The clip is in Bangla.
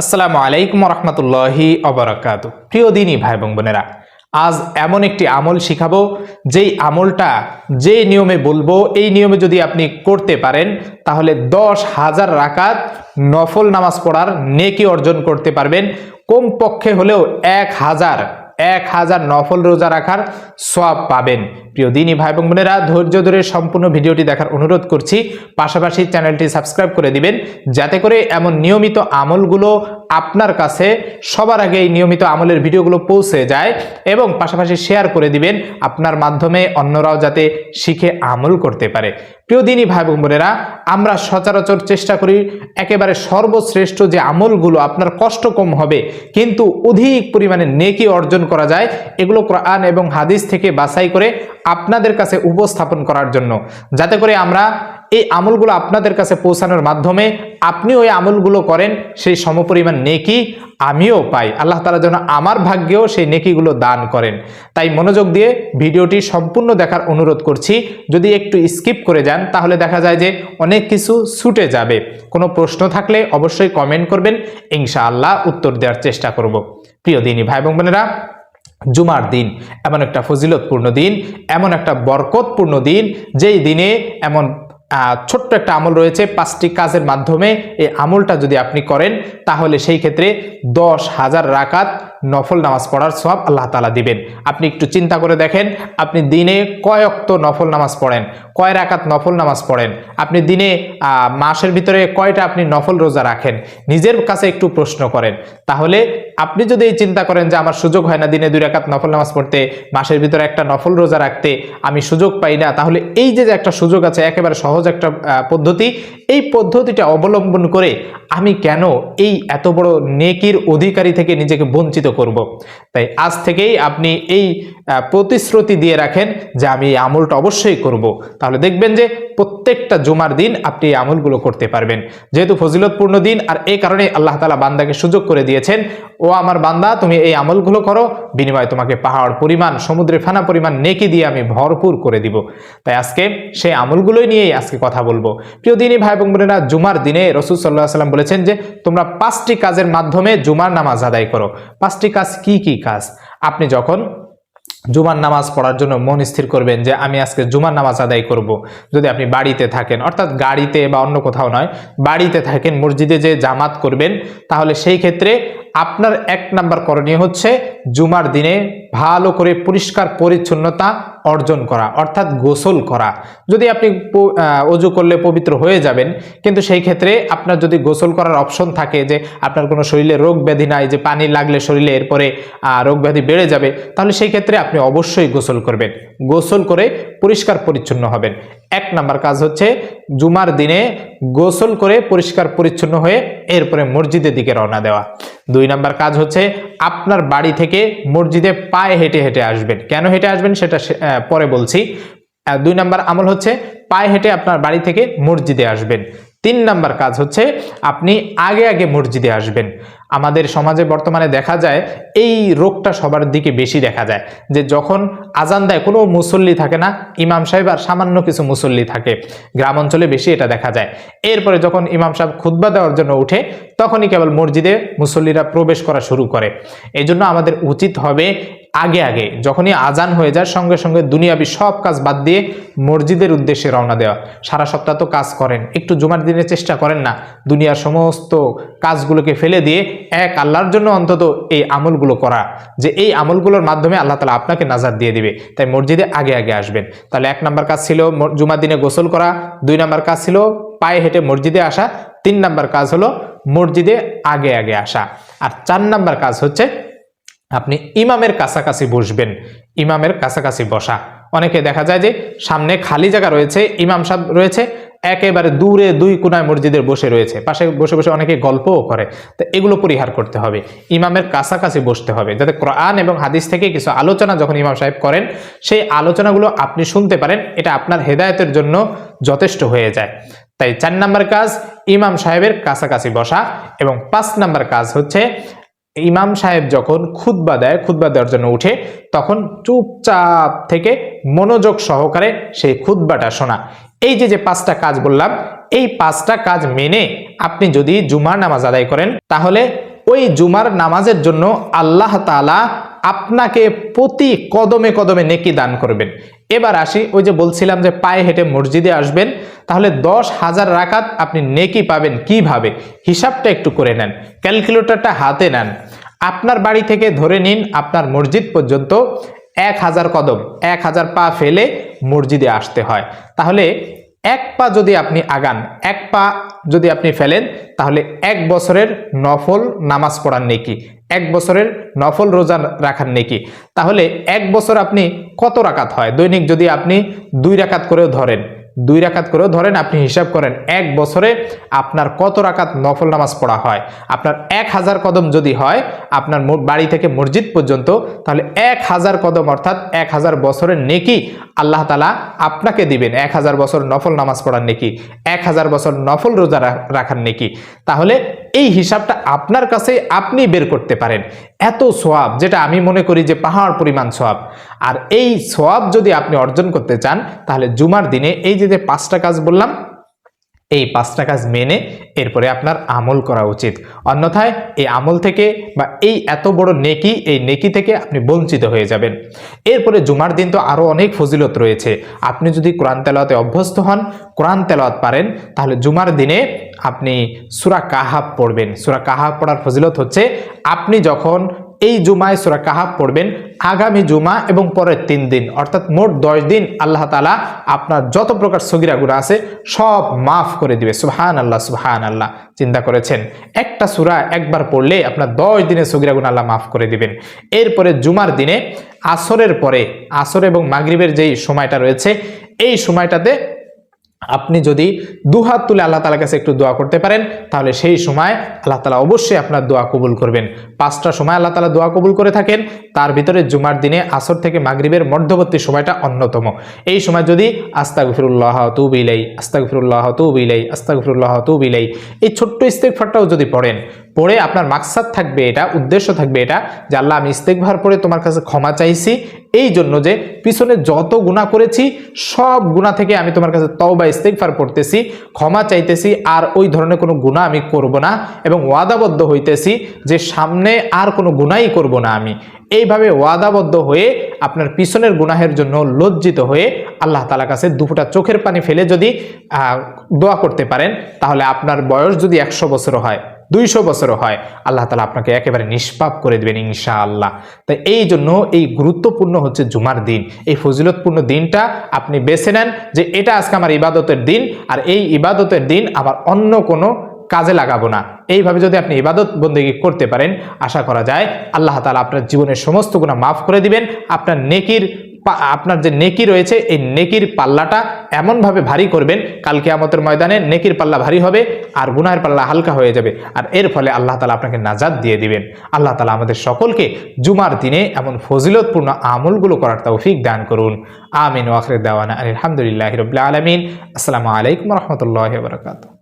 আসসালামু আলাইকুম রহমতুল্লাহি অবরাকাত প্রিয় দিনী ভাই এবং বোনেরা, আজ এমন একটি আমল শিখাবো, যেই আমলটা যে নিয়মে বলব, এই নিয়মে যদি আপনি করতে পারেন, তাহলে দশ হাজার রাকাত নফল নামাজ পড়ার নেকি অর্জন করতে পারবেন। কমপক্ষে হলেও এক হাজার এক হাজার নফল রোজা রাখার সব পাবেন। প্রিয় দিনী ভাই এবং বোনেরা, ধৈর্য ধরে সম্পূর্ণ ভিডিওটি দেখার অনুরোধ করছি। পাশাপাশি চ্যানেলটি সাবস্ক্রাইব করে দিবেন, যাতে করে এমন নিয়মিত আমলগুলো আপনার কাছে সবার আগে এই নিয়মিত আমলের ভিডিওগুলো পৌঁছে যায় এবং পাশাপাশি শেয়ার করে দিবেন আপনার মাধ্যমে অন্যরাও যাতে শিখে আমল করতে পারে। প্রিয় দিনী ভাই বোনেরা, আমরা সচরাচর চেষ্টা করি একেবারে সর্বশ্রেষ্ঠ যে আমলগুলো আপনার কষ্ট কম হবে, কিন্তু অধিক পরিমাণে নেকি অর্জন করা যায়, এগুলো কোরআন এবং হাদিস থেকে বাছাই করে আপনাদের কাছে উপস্থাপন করার জন্য। যাতে করে আমরা এই আমলগুলো আপনাদের কাছে পৌঁছানোর মাধ্যমে আপনি ওই আমলগুলো করেন, সেই সমপরিমাণ নেকি আমিও পাই। আল্লাহ তালা যেন আমার ভাগ্যেও সেই নেকিগুলো দান করেন। তাই মনোযোগ দিয়ে ভিডিওটি সম্পূর্ণ দেখার অনুরোধ করছি। যদি একটু স্কিপ করে যান, তাহলে দেখা যায় যে অনেক কিছু ছুটে যাবে। কোনো প্রশ্ন থাকলে অবশ্যই কমেন্ট করবেন, ইনশাআল্লাহ উত্তর দেওয়ার চেষ্টা করব। প্রিয় দিনী ভাই এবং বোনেরা জুমার দিন, এমন একটা ফজিলতপূর্ণ দিন, এমন একটা বরকতপূর্ণ দিন, যেই দিনে এমন ছোট্ট একটা আমল রয়েছে, পাঁচটি কাজের মাধ্যমে এই আমলটা যদি আপনি করেন, তাহলে সেই ক্ষেত্রে দশ হাজার রাকাত নফল নামাজ পড়ার সব আল্লাহ তালা দিবেন। আপনি একটু চিন্তা করে দেখেন, আপনি দিনে কয় অক্ত নফল নামাজ পড়েন? কয় রাকাত নফল নামাজ পড়েন? আপনি দিনে মাসের ভিতরে কয়টা আপনি নফল রোজা রাখেন? নিজের কাছে একটু প্রশ্ন করেন। তাহলে আপনি যদি এই চিন্তা করেন যে আমার সুযোগ হয় না দিনে দুই রাকাত নফল নামাজ পড়তে, মাসের ভিতরে একটা নফল রোজা রাখতে, আমি সুযোগ পাই না, তাহলে এই যে একটা সুযোগ আছে, একেবারে সহজ একটা পদ্ধতি, এই পদ্ধতিটা অবলম্বন করে আমি কেন এই এত বড় নেকির অধিকারী থেকে নিজেকে বঞ্চিত করব। তাই আজ থেকেই আপনি এই প্রতিশ্রুতি দিয়ে রাখেন যে আমি এই আমলটা অবশ্যই করব। তাহলে দেখবেন যে প্রত্যেকটা জুমার দিন আপনি এই আমলগুলো করতে পারবেন। যেহেতু ফজিলতপূর্ণ দিন, আর এই কারণে আল্লাহ তালা বান্দাকে সুযোগ করে দিয়েছেন, ও আমার বান্দা, তুমি এই আমলগুলো করো, বিনিময়ে তোমাকে পাহাড় পরিমাণ সমুদ্রে ফানা পরিমাণ নেকি দিয়ে আমি ভরপুর করে দিব। তাই আজকে সেই আমলগুলোই নিয়েই আজকে কথা বলব। প্রিয় দিনী ভাই এবং বোনেরা, জুমার দিনে রসুল সাল্লাহ সাল্লাম বলেছেন যে, তোমরা পাঁচটি কাজের মাধ্যমে জুমার নামাজ আদায় করো। পাঁচটি কাজ কি কি কাজ? আপনি যখন জুমার নামাজ পড়ার জন্য মন স্থির করবেন যে আমি আজকে জুমার নামাজ আদায় করব। যদি আপনি বাড়িতে থাকেন, অর্থাৎ গাড়িতে বা অন্য কোথাও নয়, বাড়িতে থাকেন, মসজিদে যে জামাত করবেন, তাহলে সেই ক্ষেত্রে আপনার এক নাম্বার করণীয় হচ্ছে জুমার দিনে ভালো করে পরিষ্কার পরিচ্ছন্নতা অর্জন করা, অর্থাৎ গোসল করা। যদি আপনি অজু করলে পবিত্র হয়ে যাবেন, কিন্তু সেই ক্ষেত্রে আপনার যদি গোসল করার অপশন থাকে যে আপনার কোনো শরীরে রোগ ব্যাধি নাই, যে পানি লাগলে শরীরে এরপরে রোগ ব্যাধি বেড়ে যাবে, তাহলে সেই ক্ষেত্রে আপনি অবশ্যই গোসল করবেন। গোসল করে পরিষ্কার পরিচ্ছন্ন হবেন। এক নাম্বার কাজ হচ্ছে জুমার দিনে গোসল করে পরিষ্কার পরিচ্ছন্ন হয়ে এরপরে মসজিদের দিকে রওনা দেওয়া। দুই নাম্বার কাজ হচ্ছে আপনার বাড়ি থেকে মসজিদে পায়ে হেঁটে হেঁটে আসবেন। কেন হেঁটে আসবেন সেটা পরে বলছি। দুই নাম্বার আমল হচ্ছে পায়ে হেঁটে আপনার বাড়ি থেকে মসজিদে আসবেন। তিন নাম্বার কাজ হচ্ছে আপনি আগে আগে মসজিদে আসবেন। আমাদের সমাজে বর্তমানে দেখা যায় এই রোগটা সবার দিকে বেশি দেখা যায়, যে যখন আজান দেয় কোনো মুসল্লি থাকে না, ইমাম সাহেব আর সামান্য কিছু মুসল্লি থাকে, গ্রাম অঞ্চলে বেশি এটা দেখা যায়। এরপরে যখন ইমাম সাহেব খুতবা দেওয়ার জন্য উঠে তখনই কেবল মসজিদে মুসল্লিরা প্রবেশ করা শুরু করে। এই জন্য আমাদের উচিত হবে আগে আগে, যখনই আজান হয়ে যায়, সঙ্গে সঙ্গে দুনিয়াবি সব কাজ বাদ দিয়ে মসজিদের উদ্দেশ্যে রওনা দেওয়া। সারা সপ্তাহ তো কাজ করেন, একটু জুমার দিনে চেষ্টা করেন না। দুনিয়ার সমস্ত কাজগুলোকে ফেলে দিয়ে এক আল্লাহর জন্য অন্তত এই আমলগুলো করা, যে এই আমলগুলোর মাধ্যমে আল্লাহ তালা আপনাকে নাজার দিয়ে দিবে। তাই মসজিদে আগে আগে আসবেন। তাহলে এক নাম্বার কাজ ছিল জুমার দিনে গোসল করা, দুই নাম্বার কাজ ছিল পায়ে হেঁটে মসজিদে আসা, তিন নাম্বার কাজ হলো মসজিদে আগে আগে আসা। আর চার নাম্বার কাজ হচ্ছে আপনি ইমামের কাছাকাছি বসবেন, ইমামের কাছাকাছি বসা। অনেকে দেখা যায় যে সামনে খালি জায়গা রয়েছে, ইমাম সাহেব রয়েছে, একেবারে দূরে দুই কোনায় মসজিদের বসে রয়েছে। পাশে বসে বসে অনেকে গল্পও করে। তো এগুলো পরিহার করতে হবে। ইমামের কাছাকাছি বসতে হবে। যাতে কোরআন এবং হাদিস থেকে কিছু আলোচনা যখন ইমাম সাহেব করেন, সেই আলোচনাগুলো আপনি শুনতে পারেন। এটা আপনার হেদায়তের জন্য যথেষ্ট হয়ে যায়। তাই চার নাম্বার কাজ, ইমাম সাহেবের কাছাকাছি বসা এবং পাঁচ নাম্বার কাজ হচ্ছে ইমাম সাহেব যখন খুদ্া দেয় খুদ্া দেওয়ার জন্য উঠে, তখন চুপচাপ থেকে মনোযোগ সহকারে সেই খুতবাটা শোনা। এই যে যে পাঁচটা কাজ বললাম, এই পাঁচটা কাজ মেনে আপনি যদি জুমার নামাজ আদায় করেন, তাহলে ওই জুমার নামাজের জন্য আল্লাহ তাআলা আপনাকে প্রতি কদমে কদমে নেকি দান করবেন। এবার আসি, ওই যে বলছিলাম যে পায়ে হেঁটে মসজিদে আসবেন, তাহলে দশ হাজার রাকাত আপনি নেকি পাবেন কীভাবে? হিসাবটা একটু করে নেন, ক্যালকুলেটরটা হাতে নেন। আপনার বাড়ি থেকে ধরে নিন, আপনার মসজিদ পর্যন্ত এক হাজার কদম, এক হাজার পা ফেলে মসজিদে আসতে হয়। তাহলে এক পা যদি আপনি আগান, এক পা যদি আপনি ফেলেন, তাহলে এক বছরের নফল নামাজ পড়ার নেকি, এক বছরের নফল রোজা রাখার নেকি। তাহলে এক বছর আপনি কত রাকাত হয়? দৈনিক যদি আপনি দুই রাকাত করেও ধরেন দুই রাকাত করেও ধরেন আপনি হিসাব করেন, এক বছরে আপনার কত রাকাত নফল নামাজ পড়া হয়? আপনার এক হাজার কদম যদি হয়, আপনার বাড়ি থেকে মসজিদ পর্যন্ত, তাহলে এক হাজার কদম অর্থাৎ এক হাজার বছরের নেকি আল্লাহ তালা আপনাকে দিবেন। এক হাজার বছর নফল নামাজ পড়ার নেকি, এক হাজার বছর নফল রোজা রাখার নেকি। তাহলে এই হিসাবটা আপনার কাছে আপনি বের করতে পারেন। এত সোয়াব যেটা আমি মনে করি যে পাহাড় পরিমাণ সোয়াব। আর এই সোয়াব যদি আপনি অর্জন করতে চান, তাহলে জুমার দিনে এই যে পাঁচটা কাজ বললাম, এই পাঁচটা কাজ মেনে এরপরে আপনার আমল করা উচিত। অন্যথায় এই আমল থেকে বা এই এত বড় নেকি, এই নেকি থেকে আপনি বঞ্চিত হয়ে যাবেন। এরপরে জুমার দিন তো আরও অনেক ফজিলত রয়েছে। আপনি যদি কোরআন তেলাওয়াতে অভ্যস্ত হন, কোরআন তেলাওয়াত পারেন, তাহলে জুমার দিনে আপনি সুরা কাহাব পড়বেন। সুরা কাহাব পড়ার ফজিলত হচ্ছে আপনি যখন এই জুমায় সুরা কাহাব পড়বেন, আগামী জুমা এবং পরের তিন দিন, অর্থাৎ মোট দশ দিন আল্লাহ তালা আপনার যত প্রকার সগিরা গুণা আছে সব মাফ করে দিবে। সুহান আল্লাহ সুহান আল্লাহ চিন্তা করেছেন? একটা সুরা একবার পড়লে আপনার দশ দিনের সগিরা গুণা আল্লাহ মাফ করে দিবেন। এরপরে জুমার দিনে আসরের পরে, আসর এবং মাগরিবের যেই সময়টা রয়েছে, এই সময়টাতে আপনি যদি দুহাত তুলে আল্লাহ তালার কাছে একটু দোয়া করতে পারেন, তাহলে সেই সময় আল্লাহ তালা অবশ্যই আপনার দোয়া কবুল করবেন। পাঁচটা সময় আল্লাহ তালা দোয়া কবুল করে থাকেন, তার ভিতরে জুমার দিনে আসর থেকে মাগরীবের মধ্যবর্তী সময়টা অন্যতম। এই সময় যদি আস্তাগফিরুল্লাহ তু বিলাই আস্তাগফিরুল্লাহ তু বিলাই আস্তাগফিরুল্লাহ তু বিলাই এই ছোট্ট ইস্তেকফারটাও যদি পড়েন পড়ে আপনার মাকসাদ থাকবে এটা, উদ্দেশ্য থাকবে এটা যে আল্লাহ আমি ইস্তেকভার পড়ে তোমার কাছে ক্ষমা চাইছি। এই জন্য যে পিছনে যত গুণা করেছি, সব গুণা থেকে আমি তোমার কাছে তওবা ইস্তেকফার পড়তেছি, ক্ষমা চাইতেছি আর ওই ধরনের কোনো গুণা আমি করব না এবং ওয়াদাবদ্ধ হইতেছি যে সামনে আর কোনো গুণাই করব না আমি। এইভাবে ওয়াদাবদ্ধ হয়ে আপনার পিছনের গুনাহের জন্য লজ্জিত হয়ে আল্লাহ তালা কাছে দুফোটা চোখের পানি ফেলে যদি দোয়া করতে পারেন, তাহলে আপনার বয়স যদি একশো বছর হয়। দুইশো বছরও হয়, আল্লাহ তালা আপনাকে একেবারে নিষ্পাপ করে দেবেন ইনশা আল্লাহ তাই এই জন্য এই গুরুত্বপূর্ণ হচ্ছে জুমার দিন। এই ফজিলতপূর্ণ দিনটা আপনি বেছে নেন যে এটা আজকে আমার ইবাদতের দিন, আর এই ইবাদতের দিন আবার অন্য কোনো কাজে লাগাবো না। এইভাবে যদি আপনি ইবাদত বন্দেগী করতে পারেন, আশা করা যায় আল্লাহ তালা আপনার জীবনের সমস্ত গুণা মাফ করে দিবেন, আপনার নেকির আপনার যে নেকি রয়েছে, এই নেকির পাল্লাটা এমনভাবে ভারী করবেন কালকে আমতের ময়দানে নেকির পাল্লা ভারী হবে আর গুনাহের পাল্লা হালকা হয়ে যাবে। আর এর ফলে আল্লাহ তালা আপনাকে নাজাদ দিয়ে দিবেন। আল্লাহ তালা আমাদের সকলকে জুমার দিনে এমন ফজিলতপূর্ণ আমলগুলো করার তৌফিক দান করুন। আমিন ওয়াখরে দেওয়ানা আলহামদুলিল্লাহ রবিল্লা আলমিন। আসসালামু আলাইকুম রহমতুল্লাহ বরকাত